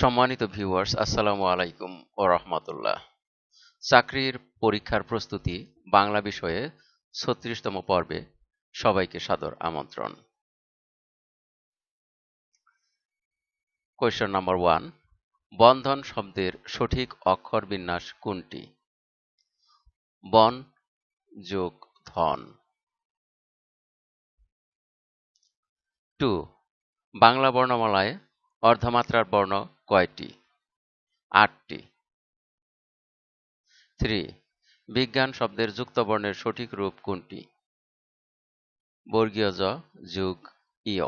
সম্মানিত ভিউয়ার্স আসসালামু আলাইকুম ও রহমতুল্লাহ। চাকরির পরীক্ষার প্রস্তুতি বাংলা বিষয়ে ছত্রিশতম পর্বে সবাইকে সাদর আমন্ত্রণ। কোয়েশ্চন নাম্বার ওয়ান বন্ধন শব্দের সঠিক অক্ষর বিন্যাস কোনটি? বন যোগ ধন। টু বাংলা বর্ণমালায় অর্ধমাত্রার বর্ণ কয়টি? আটটি। থ্রি, বিজ্ঞান শব্দের যুক্ত বর্ণের সঠিক রূপ কোনটি? বর্গীয় জ, যুগ ইয়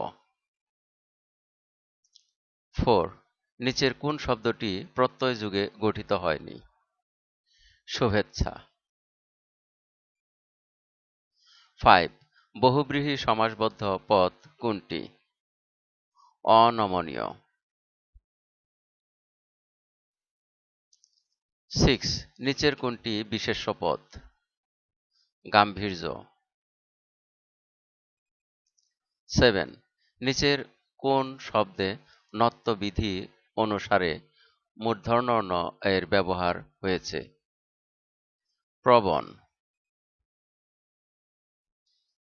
ফোর, নিচের কোন শব্দটি প্রত্যয় যুগে গঠিত হয়নি? শুভেচ্ছা। ফাইভ, বহুব্রীহী সমাসবদ্ধ পদ কোনটি? অনমনীয়। সিক্স, নিচের কোনটি বিশেষ পদ গাম্ভীর্য। সেভেন, নিচের কোন শব্দে নত্যবিধি অনুসারে মূর্ধন্য এর ব্যবহার হয়েছে? প্রবণ।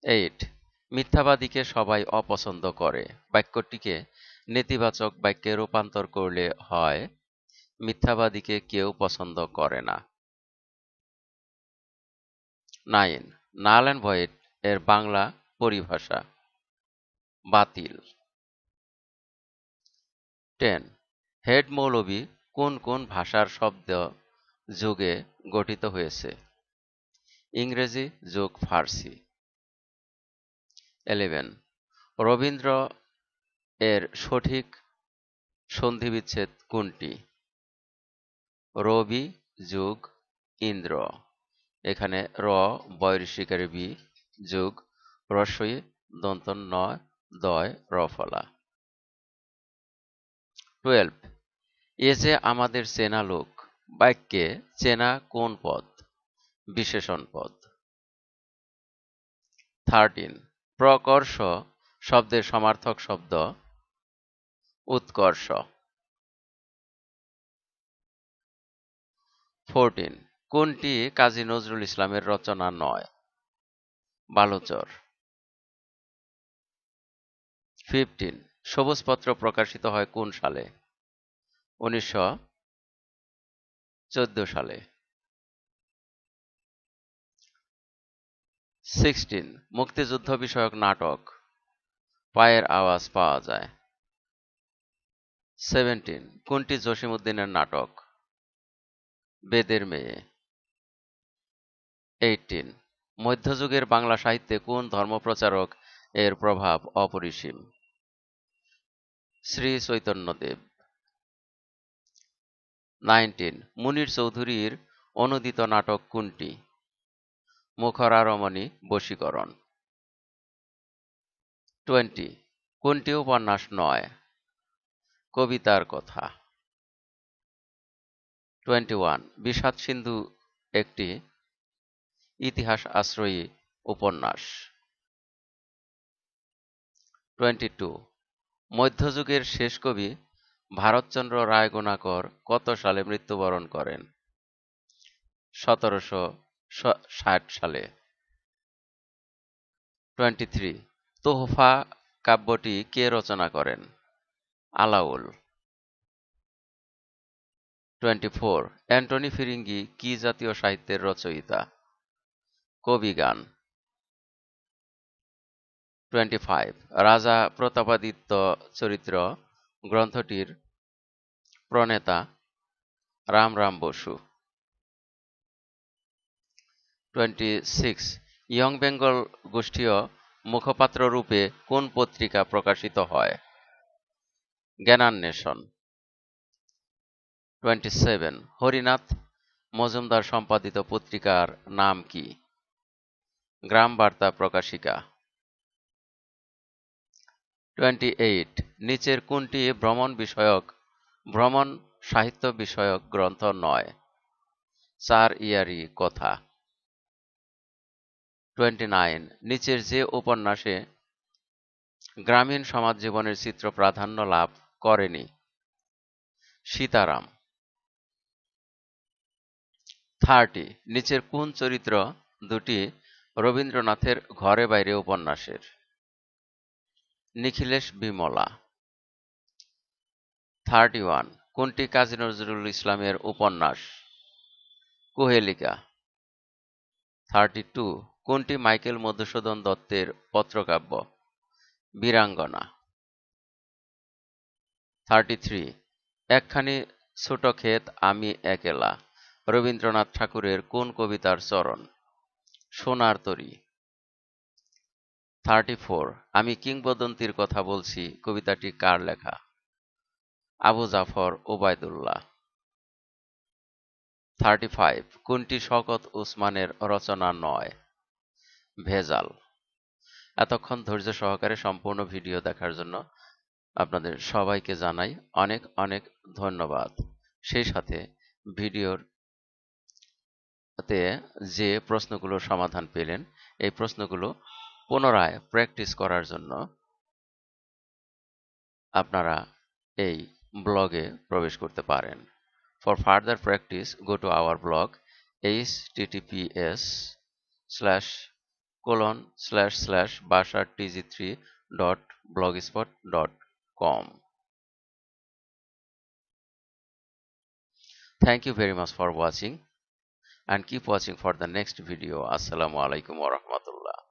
এইট, মিথ্যাবাদীকে সবাই অপছন্দ করে। বাক্যটিকে নেতিবাচক বাক্যে রূপান্তর করলে হয় মিথ্যাবাদীকে কেউ পছন্দ করে না। নাইন, নাল অ্যান্ড ভয়েড এর বাংলা পরিভাষা। বাতিল। টেন, হেড মৌলবী কোন কোন ভাষার শব্দ যুগে গঠিত হয়েছে? ইংরেজি যুগ ফার্সি। এলেভেন রবীন্দ্র এর সঠিক সন্ধিবিচ্ছেদ কোনটি? রবি, যুগ, ইন্দ্র। এখানে র বয়ঋষিকারী বি, যুগ, রসই দন্ত নয়, দয়, রফলা। টুয়েলভ। এ যে আমাদের চেনা লোক, বাক্যে চেনা কোন পদ? বিশেষণ পদ। থার্টিন। প্রকর্ষ, শব্দের সমার্থক শব্দ। উৎকর্ষ। ফোরটিন। কোনটি কাজী নজরুল ইসলামের রচনা নয়? বালুচর। ফিফটিন। সবুজপত্র প্রকাশিত হয় কোন সালে? উনিশশো চোদ্দ সালে। সিক্সটিন। মুক্তিযুদ্ধ বিষয়ক নাটক। পায়ের আওয়াজ পাওয়া যায়। সেভেন্টিন। কোনটি জসিমুদ্দিনের নাটক? বেদের মেয়ে। এইটিন মধ্যযুগের বাংলা সাহিত্যে কোন ধর্মপ্রচারক এর প্রভাব অপরিসীম? শ্রী চৈতন্যদেব নাইনটিন মুনির চৌধুরীর অনুদিত নাটক কোনটি? মুখরারমণী বশীকরণ। টোয়েন্টি কোনটি উপন্যাস নয়? কবিতার কথা। টোয়েন্টি ওয়ান, বিষাদ সিন্ধু একটি ইতিহাস আশ্রয়ী উপন্যাস। টোয়েন্টি টু, মধ্যযুগের শেষ কবি ভারতচন্দ্র রায়গুণাকর কত সালে মৃত্যুবরণ করেন? সতেরোশো ষাট সালে। টোয়েন্টি থ্রি, তোহফা কাব্যটি কে রচনা করেন? Alaol. Twenty four, Antony Firingi, কি জাতীয় সাহিত্যের রচয়িতা? কবি গান। টোয়েন্টি ফাইভ, রাজা প্রতাপাদিত্য চরিত্র, গ্রন্থটির প্রণেতা Ram Ram Basu. Twenty six, Young Bengal গোষ্ঠীয় মুখপাত্র রূপে কোন পত্রিকা প্রকাশিত হয়? জ্ঞানান্বেষণ। টোয়েন্টি সেভেন হরিনাথ, মজুমদার সম্পাদিত পত্রিকার নাম কি? গ্রাম বার্তা প্রকাশিকা। টোয়েন্টি এইট নিচের কোনটি ভ্রমণ বিষয়ক? ভ্রমণ সাহিত্য বিষয়ক গ্রন্থ নয়। চার ইয়ারি কথা। টোয়েন্টি নাইন নিচের যে উপন্যাসে গ্রামীণ সমাজ জীবনের চিত্র প্রাধান্য লাভ করেনি। সীতারাম। থার্টি, নিচের কোন চরিত্র দুটি রবীন্দ্রনাথের ঘরে বাইরে উপন্যাসের? নিখিলেশ বিমলা। থার্টি ওয়ান, কোনটি কাজী নজরুল ইসলামের উপন্যাস? কুহেলিকা। থার্টি টু, কোনটি মাইকেল মধুসূদন দত্তের পত্রকাব্য? বীরাঙ্গনা। থার্টি থ্রি, একখানি ছোট ক্ষেত আমি একেলা। রবীন্দ্রনাথ ঠাকুরের কোন কবিতার চরণ? সোনার তরী। থার্টি ফোর আমি কিংবদন্তির কথা বলছি, কবিতাটি কার লেখা? আবু জাফর ওবায়দুল্লাহ। থার্টি ফাইভ কোনটি শকত উসমানের রচনা নয়? ভেজাল। এতক্ষণ ধৈর্য সহকারে সম্পূর্ণ ভিডিও দেখার জন্য আপনাদের সবাইকে জানাই অনেক অনেক ধন্যবাদ। সেই সাথে ভিডিওর তে যে প্রশ্নগুলোর সমাধান পেলেন, এই প্রশ্নগুলো পুনরায় প্র্যাকটিস করার জন্য আপনারা এই ব্লগে প্রবেশ করতে পারেন। For further practice go to our blog https slash slash slash slash basha tg3 dot blogspot dot com. Thank you very much for watching. And keep watching for the next video. Assalamu alaikum wa rahmatullah